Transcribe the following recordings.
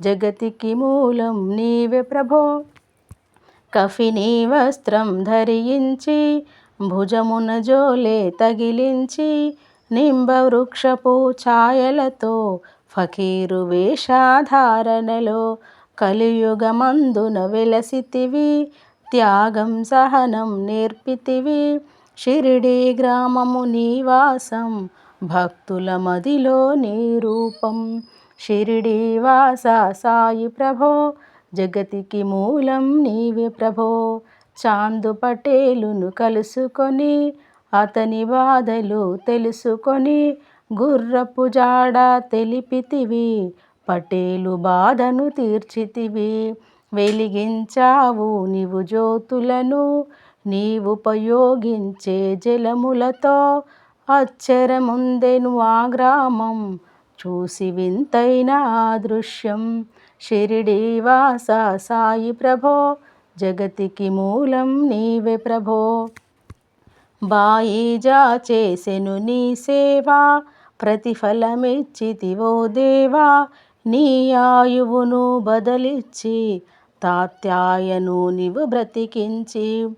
జగతికి మూలం నీవే ప్రభో. కఫిని వస్త్రం ధరించి భుజమున జోలే తగిలించి నింబ వృక్షపు ఛాయలతో ఫకీరు వేషాధారణలో కలియుగమందున వెలసితివి త్యాగం సహనం నేర్పితివి షిరిడి గ్రామము నీవాసం భక్తుల మదిలో నీ రూపం. షిరిడి వాస సాయి ప్రభో జగతికి మూలం నీవే ప్రభో. చాందు పటేలును కలుసుకొని అతని బాధలు తెలుసుకొని గుర్రపు జాడ తెలిపితివి పటేలు బాధను తీర్చితివి. వెలిగించావు నీవు జ్యోతులను నీవుపయోగించే జలములతో అచ్చరముందెను ఆ గ్రామం చూసి వింతైన ఆ దృశ్యం షిరిడి వాస సాయి ప్రభో జగతికి మూలం నీవే ప్రభో. బాయిజా చేసెను నీ సేవ ప్రతిఫలమిచ్చితివో దేవా. నీ ఆయువును బదలిచ్చి తాత్యాయను నీవు బ్రతికించి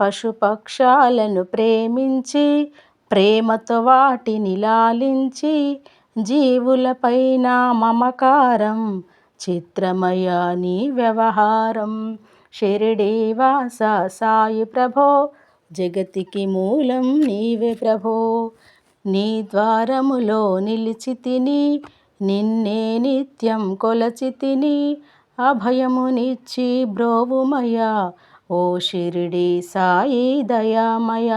పశుపక్షాలను ప్రేమించి ప్రేమతో వాటిని లాలించి జీవులపైన మమకారం చిత్రమయ నీ వ్యవహారం. షిరిడీ వాస సాయి ప్రభో జగతికి మూలం నీవే ప్రభో. నీ ద్వారములో నిలిచి తిని నిన్నే నిత్యం కొలచి తిని అభయమునిచ్చి బ్రోవుమయ. ఓ షిరిడి సాయి దయామయ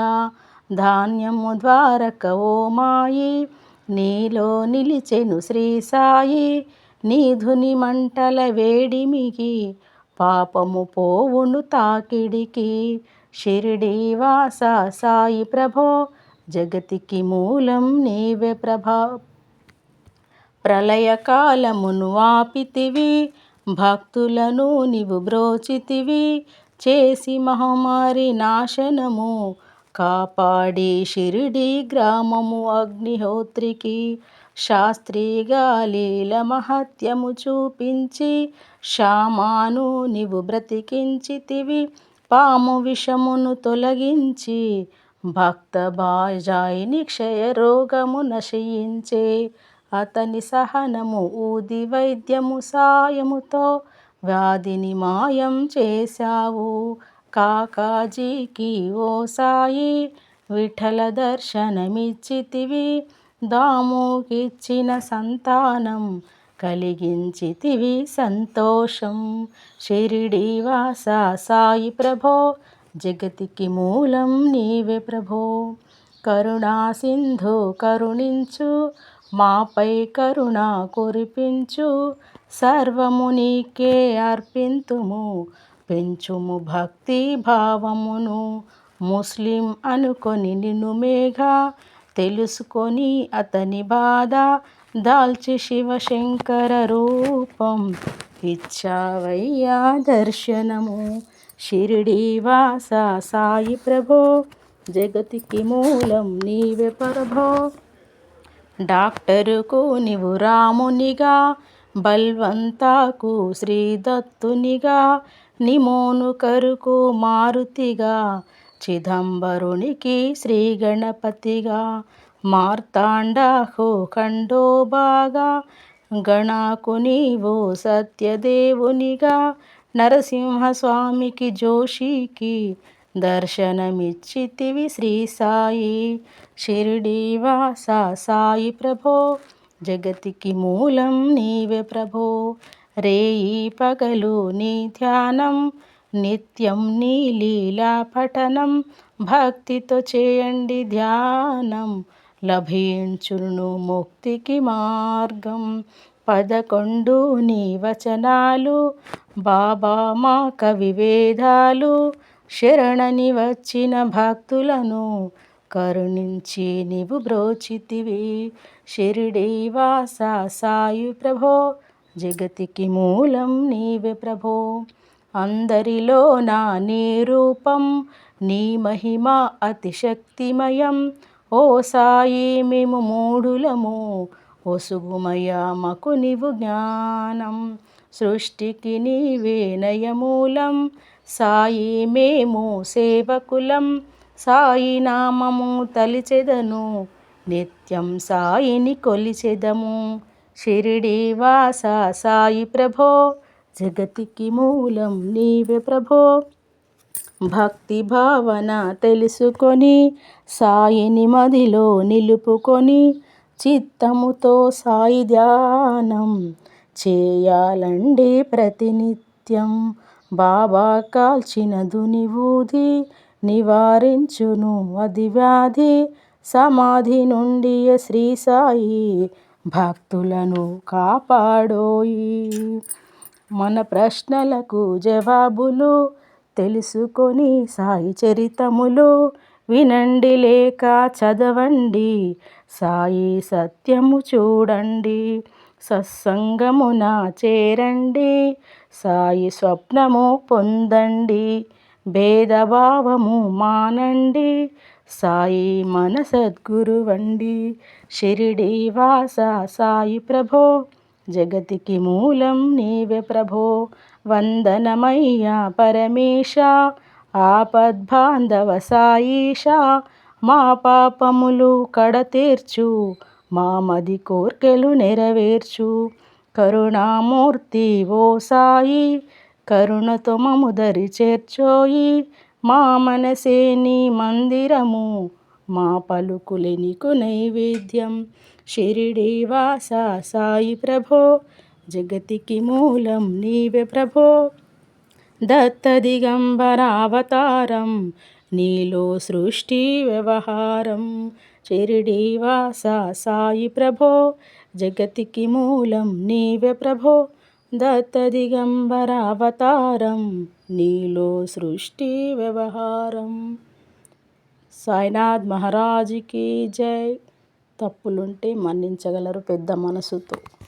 ధాన్యము ద్వారక ఓ మాయి. నీలో నిలిచెను శ్రీ సాయి నీధుని మంటల వేడిమికి పాపము పోవును తాకిడికి. షిరిడి వాస సాయి ప్రభో జగతికి మూలం నీవే ప్రభా. ప్రళయకాలమును ఆపితివి భక్తులను నీవు బ్రోచితివి చేసి మహమ్మారి నాశనము కాపాడి షిరిడి గ్రామము అగ్నిహోత్రికి శాస్త్రిగా లీల మహత్యము చూపించి శామాను నీవు బ్రతికించితివి పాము విషమును తొలగించి భక్త బాజాయిని క్షయ రోగము నశయించే అతని సహనము ఊది వైద్యము సాయముతో వ్యాధిని మాయం చేశావు. కాకాజీకి ఓ సాయి విఠల దర్శనమిచ్చితివి. దాముకిచ్చిన సంతానం కలిగించితివి సంతోషం. షిరిడి వాస సాయి ప్రభో జగతికి మూలం నీవే ప్రభో. కరుణా సింధు కరుణించు మాపై కరుణ కురిపించు. సర్వము నీకే అర్పింతుము పెంచుము భక్తి భావమును ముస్లిం అనుకొని నిన్ను మేఘ తెలుసుకొని అతని బాధ దాల్చి శివశంకర రూపం ఇచ్చావయ్యా దర్శనము. షిరిడి వాస సాయి ప్రభో జగతికి మూలం నీవే పరభో. డాక్టరుకు నీవు రామునిగా బల్వంతాకు శ్రీదత్తునిగా నిమోను కరుకు మారుతిగా చిదంబరునికి శ్రీ గణపతిగా మార్తాండాహో ఖండోబాగా గణాకు నీవు సత్యదేవునిగా నరసింహస్వామికి జోషికి దర్శనమిచ్చితివి శ్రీ సాయి. షిరిడీవాస సాయి ప్రభో జగతికి మూలం నీవే ప్రభో. రేయి పగలు నీ ధ్యానం నిత్యం నీ లీలా పఠనం. భక్తితో చేయండి ధ్యానం లభించును ముక్తికి మార్గం. పదకొండు నీ వచనాలు బాబా మా కవివేదాలు. శరణని వచ్చిన భక్తులను కరుణించి నీవు బ్రోచితివి. షిరిడి వాస సాయి ప్రభో జగతికి మూలం నీవే ప్రభో. అందరిలో నా నీ రూపం నీ మహిమ అతిశక్తిమయం. ఓ సాయి మేము మూడులము ఒసుగుమయ మకు నీవు జ్ఞానం. సృష్టికి నీవే నయమూలం సాయి మేము సేవకులం. సాయి నామము తలిచెదను నిత్యం సాయిని కొలిచెదము. షిరిడి వాస సాయి ప్రభో జగతికి మూలం నీవే ప్రభో. భక్తి భావన తెలుసుకొని సాయిని మదిలో నిలుపుకొని చిత్తముతో సాయి ధ్యానం చేయాలండి ప్రతినిత్యం. బాబా కాల్చిన దునివూది నివారించును. అది వ్యాధి సమాధి నుండి శ్రీ సాయి భక్తులను కాపాడోయి. మన ప్రశ్నలకు జవాబులు తెలుసుకొని సాయి చరితములు వినండి లేక చదవండి. సాయి సత్యము చూడండి సత్సంగమున చేరండి సాయి స్వప్నము పొందండి. భేదభావము మానండి. సాయి మన సద్గురువండి షిరిడి వాస సాయి ప్రభో. జగతికి మూలం నీవే ప్రభో. వందనమయ్యా పరమేశ. ఆపద్బాంధవ సాయిష. మా పాపములు కడతీర్చు మా మది కోర్కెలు నెరవేర్చు. కరుణామూర్తి ఓ సాయి. కరుణతో మముదరి చేర్చోయి. మా మనసే నీ మందిరము మా పలుకులే నీకు నైవేద్యం. షిరిడి వాస సాయి ప్రభో జగతికి మూలం నీవే ప్రభో. దత్త దిగంబరావతారం నీలో సృష్టి వ్యవహారం. షిరిడి వాస సాయి ప్రభో జగతికి మూలం నీవే ప్రభో. దత్త అవతారం నీలో సృష్టి వ్యవహారం. సాయినాథ్ మహారాజుకి జై. తప్పులుంటే మన్నించగలరు పెద్ద మనసుతో.